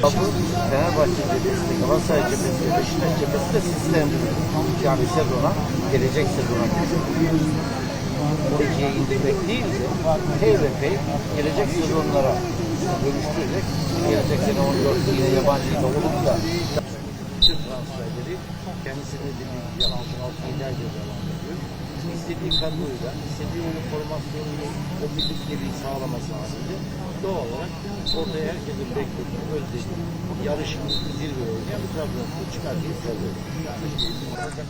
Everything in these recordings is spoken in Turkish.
Kapı Fenerbahçe cephesi, Galatasaray cephesi, Beşiktaş cephesi de sislendirir. Yani sezona, gelecek sezona Buradaki indirmek değil de TVP gelecek sezonlara dönüştürerek gelecek sene 14 yine yabancı ile olup da bütün transferleri kendisine dediği altın altı devam ediyor. İstediği kadroyla, istediği oyun formasyonunu o birlikteliği sağlaması halinde doğal olarak ortaya herkesin beklediği, özlediği, yarışın zirve oynayan bir Trabzonspor çıkar diye söylüyorum.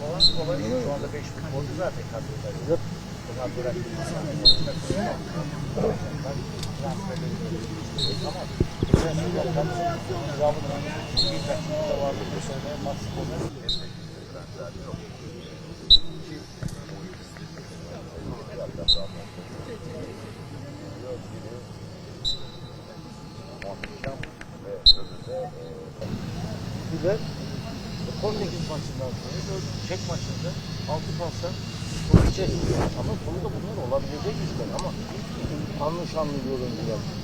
Olan kolay. Şu anda 5 futbolcu zaten kadroda. Bıraktığı ama de Portekiz maçından sonra Çek maçında 6 pasla çekmiyor. Ama sonuçta bunlar olabilecek işler ama anlı şanlı yorumcular.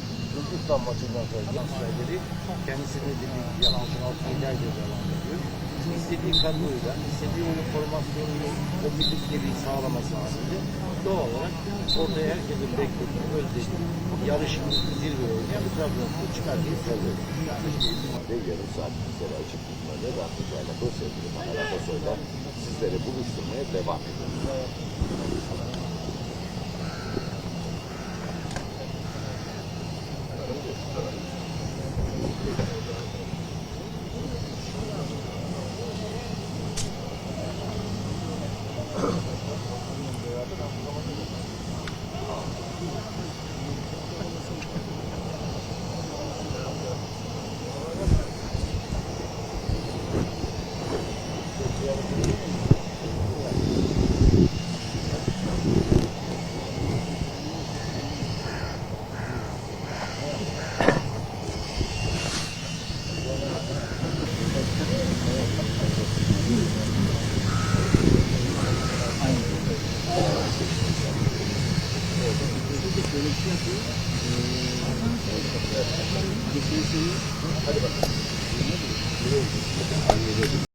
Gürcistan maçından sonra transferleri kendisine dediği gibi altın altı lider diye devam ediyor. İstediği kadroyla, istediği oyun formasyonunu o birlikteliği sağlaması halinde doğal olarak ortaya herkesin beklediği, özlediği, yarışın zirve oynayan bir Trabzonspor çıkar diye söylüyorum. yarım saat bizlere açık tutmalı. Rahatlıkla bu sevgili Maher Atasoy'la sizleri buluşturmaya devam ediyoruz. Thank you. şöyle bir şey yapıyor. Ee, Hadi bakalım.